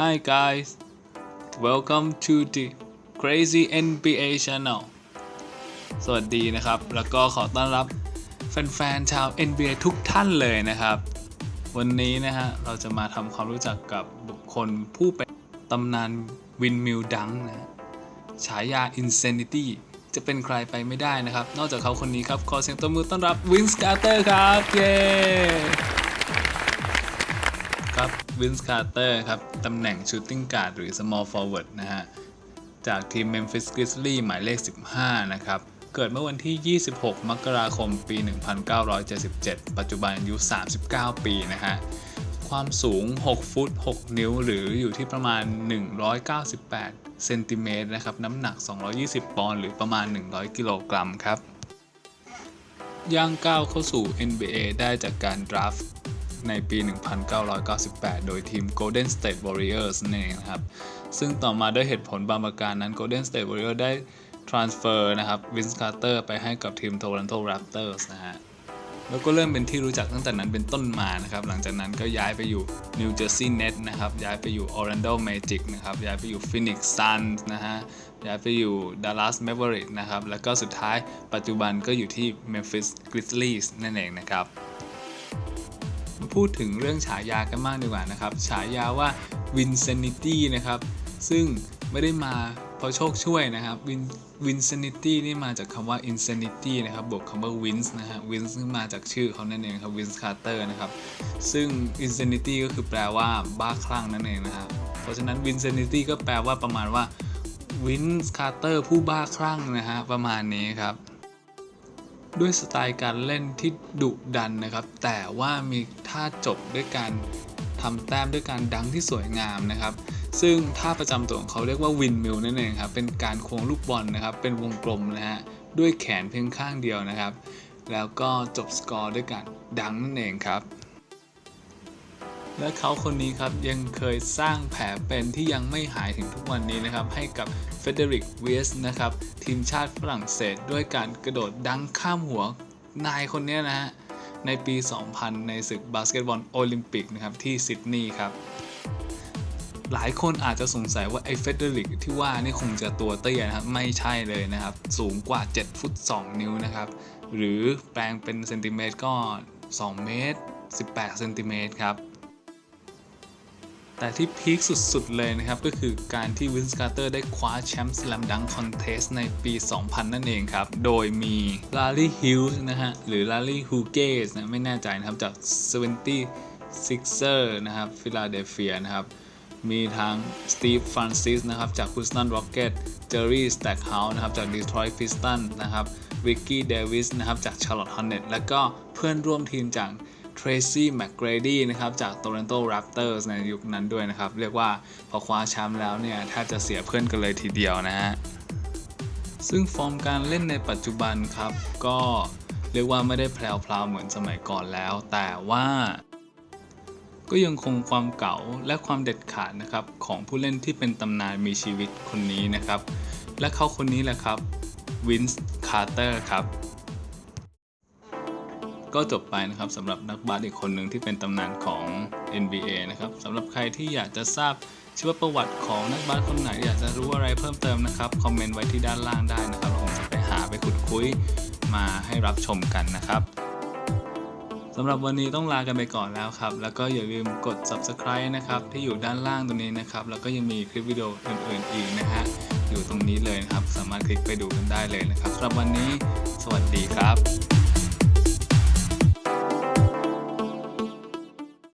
Hi guys welcome to the Crazy NBA Channel สวัสดีนะครับ แล้วก็ขอต้อนรับแฟนๆ ชาว NBA ทุกท่านเลยนะครับ วันนี้นะฮะ เราจะมาทำความรู้จักกับบุคคลผู้เป็นตำนานวินมิลดังนะฉายา Insanity จะเป็นใครไปไม่ได้นะครับ นอกจากเขาคนนี้ครับ ขอเสียงตบมือต้อนรับวินสการ์เตอร์ครับ เย้ ครับวินส์คาร์เตอร์ครับ ตำแหน่งชูตติ้งการ์ดหรือ small forward นะฮะ จากทีม Memphis Grizzlies หมายเลข 15 นะครับ เกิดเมื่อวันที่ 26 มกราคม ปี 1977 ปัจจุบันอายุ 39 ปีนะฮะ ความสูง 6 ฟุต 6 นิ้ว หรืออยู่ที่ประมาณ 198 เซนติเมตรนะครับ น้ำหนัก 220 ปอนด์ หรือประมาณ 100 กิโลกรัมครับ ย่างก้าวเข้าสู่ NBA ได้จากการดราฟต์ ในปี 1998 โดยทีม Golden State Warriors นั่นเองนะครับ ซึ่งต่อมาด้วยเหตุผลบางประการนั้น Golden State Warriors ได้ transfer นะครับ Vince Carter ไปให้กับทีม Toronto Raptors นะฮะแล้วก็เริ่มเป็นที่รู้จักตั้งแต่นั้นเป็นต้นมานะครับ หลังจากนั้นก็ย้ายไปอยู่ New Jersey Nets นะครับ ย้ายไปอยู่ Orlando Magic นะครับ ย้ายไปอยู่ Phoenix Suns นะฮะ ย้ายไปอยู่ Dallas Mavericks นะครับ แล้วก็สุดท้ายปัจจุบันก็อยู่ที่ Memphis Grizzlies นั่นเองนะครับ พูดถึงเรื่องฉายากันมากดีกว่านะครับ ฉายาว่า Vincenity นะครับ ซึ่งไม่ได้มาเพราะโชคช่วยนะครับ Vin Vincenity นี่มาจากคำว่า insanity นะครับบวกคำว่า Vince นะฮะ Vince ซึ่งมาจากชื่อเขานั่นเองครับ Vince Carter นะครับ ซึ่ง insanity ก็คือแปลว่าบ้าคลั่งนั่นเองนะครับ เพราะฉะนั้น Vincenity ก็แปลว่าประมาณว่า Vince Carter ผู้บ้าคลั่งนะฮะประมาณนี้ครับ ด้วยสไตล์การเล่นที่ดุดันนะครับ แต่ว่ามีท่าจบด้วยการทำแต้มด้วยการดังที่สวยงามนะครับ ซึ่งท่าประจำตัวของเขาเรียกว่าวินมิลนั่นเองครับ เป็นการควงลูกบอลนะครับ เป็นวงกลมนะฮะ ด้วยแขนเพียงข้างเดียวนะครับ แล้วก็จบสกอร์ด้วยการดังนั่นเองครับ และเขาคนนี้ครับยังเคยสร้างแผลเป็นที่ยังไม่หายถึงทุกวันนี้นะครับ ให้กับเฟเดริกเวสนะครับ ทีมชาติฝรั่งเศสด้วยการกระโดดดังข้ามหัวนายคนนี้นะฮะ ในปี 2000 ในศึกบาสเกตบอลโอลิมปิกนะครับ ที่ซิดนีย์ครับ หลายคนอาจจะสงสัยว่าไอ้เฟเดริกที่ว่านี่คงจะตัวเตี้ยนะครับ ไม่ใช่เลยนะครับ สูงกว่า 7 ฟุต 2 นิ้วนะครับ หรือแปลงเป็นเซนติเมตรก็ 2 เมตร 18 เซนติเมตรครับ แต่ที่พีคสุดๆเลยนะครับ ก็คือการที่วินส์การ์เตอร์ได้คว้าแชมป์ส a ลมดังคอนเทสในปี 2000 นั่นเองครับ โดยมีลารีฮิลส์นะฮะ หรือลารีฮูเกสนะ ไม่แน่ใจนะครับ จาก 76er นะครับฟิลาเดลเฟียนะครับมีทางสตีฟฟรานซิสนะครับจากคูสตันร็อกเก็ตเจอร์รี่สแต็กเฮาส์นะครับจากดีทรอยต์พิสตันนะครับวิกกี้เดวิสนะครับจากชาร์ลอตต์ฮอนเน็ตแล้วก็เพื่อนร่วมทีมจาก เทรซี่แม c เกรดี้นะครับจาก Toronto Raptors ในยุคนั้นด้วยนะครับ เรียกว่าพอคว้าแชมป์แล้วเนี่ยแทบจะเสียเพื่อนกันเลยทีเดียวนะฮะ ซึ่งฟอร์มการเล่นในปัจจุบันครับ ก็เรียกว่าไม่ได้แพรวๆเหมือนสมัยก่อนแล้ว แต่ว่าก็ยังคงความเก่าและความเด็ดขาดนะครับของผู้เล่นที่เป็นตำนานมีชีวิตคนนี้นะครับ และเขาคนนี้แหละครับวินส์คาร์เตอร์ครับ ก็จบไปนะครับสำหรับนักบาสอีกคนหนึ่งที่เป็นตำนานของ NBA นะครับสำหรับใครที่อยากจะทราบชีวประวัติของนักบาสคนไหนอยากจะรู้อะไรเพิ่มเติมนะครับคอมเมนต์ไว้ที่ด้านล่างได้นะครับเราคงจะไปหาไปขุดคุยมาให้รับชมกันนะครับสำหรับวันนี้ต้องลากันไปก่อนแล้วครับ แล้วก็อย่าลืมกด subscribe นะครับ ที่อยู่ด้านล่างตรงนี้นะครับ แล้วก็ยังมีคลิปวิดีโออื่นๆอีกนะฮะ อยู่ตรงนี้เลยนะครับ สามารถคลิกไปดูกันได้เลยนะครับสำหรับวันนี้ สวัสดีครับ